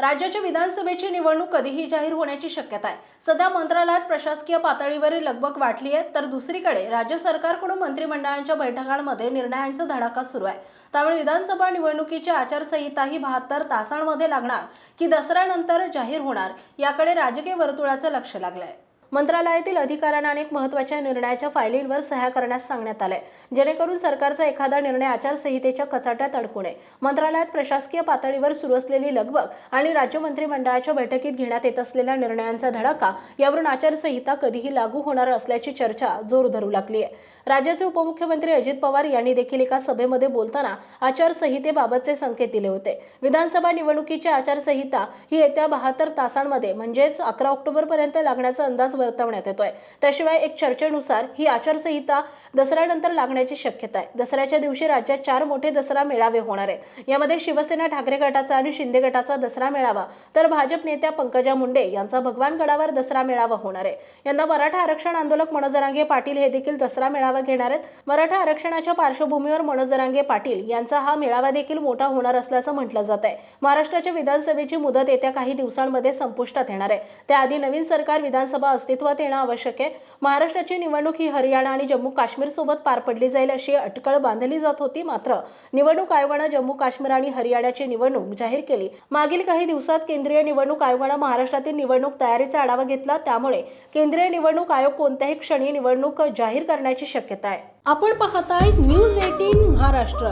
राज्याच्या विधानसभेची निवडणूक कधीही जाहीर होण्याची शक्यता आहे. सध्या मंत्रालयात प्रशासकीय पातळीवरील लगबग वाटली आहे तर दुसरीकडे राज्य सरकारकडून मंत्रिमंडळांच्या बैठकांमध्ये निर्णयांचा धडाका सुरू आहे. त्यामुळे विधानसभा निवडणुकीची आचारसंहिता ही बहात्तर तासांमध्ये लागणार की दसऱ्यानंतर जाहीर होणार याकडे राजकीय वर्तुळाचं लक्ष लागलं आहे मंत्रालयातील अधिकाऱ्यांना अनेक महत्त्वाच्या निर्णयाच्या फायलींवर सह्या करण्यास सांगण्यात आलंय. जेणेकरून सरकारचा एखादा निर्णय आचारसंहितेच्या कचाट्यात अडकू नये. मंत्रालयात प्रशासकीय पातळीवर सुरू असलेली लगबग आणि राज्य मंत्रिमंडळाच्या बैठकीत घेण्यात येत असलेल्या निर्णयांचा धडाका यावरून आचारसंहिता कधीही लागू होणार असल्याची चर्चा जोर धरू लागली आहे राज्याचे उपमुख्यमंत्री अजित पवार यांनी देखील एका सभेमध्ये बोलताना आचारसंहितेबाबतचे संकेत दिले होते. विधानसभा निवडणुकीची आचारसंहिता ही येत्या बहात्तर तासांमध्ये म्हणजेच अकरा ऑक्टोबर पर्यंत लागण्याचा अंदाज वर्तवण्यात येतोय. त्याशिवाय एक चर्चेनुसार ही आचारसंहिता दसऱ्यानंतर लागण्याची शक्यता आहे दसऱ्याच्या दिवशी राज्यात चार मोठे दसरा मेळावे होणार आहेत. यामध्ये शिवसेना ठाकरे गटाचा आणि शिंदे गटाचा दसरा मेळावा तर भाजप नेत्या पंकजा मुंडे यांचा भगवान गडावर दसरा मेळावा होणार आहे. यंदा मराठा आरक्षण आंदोलक मनोजरांगे पाटील हे देखील दसरा मेळावा घेणार आहेत. मराठा आरक्षणाच्या पार्श्वभूमीवर मनोजरांगे पाटील यांचा हा मेळावा देखील मोठा होणार असल्याचं म्हटलं जात आहे. महाराष्ट्राच्या विधानसभेची मुदत येत्या काही दिवसांमध्ये संपुष्टात येणार आहे. त्याआधी नवीन सरकार विधानसभा अस्तित्वात येणं आवश्यक आहे. महाराष्ट्राची निवडणूक ही हरियाणा आणि जम्मू काश्मीर सोबत पार पडली जाईल अशी अटकळ बांधली जात होती. मात्र निवडणूक आयोगानं जम्मू काश्मीर आणि हरियाणाची निवडणूक जाहीर केली. मागील काही दिवसात केंद्रीय निवडणूक आयोगानं महाराष्ट्रातील निवडणूक तयारीचा आढावा घेतला. त्यामुळे केंद्रीय निवडणूक आयोग कोणत्याही क्षणी निवडणूक जाहीर करण्याची शक्यता आहे. आपण पाहताय न्यूज एटीन महाराष्ट्र.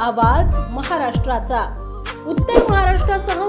आवाज महाराष्ट्राचा. उत्तर महाराष्ट्रासह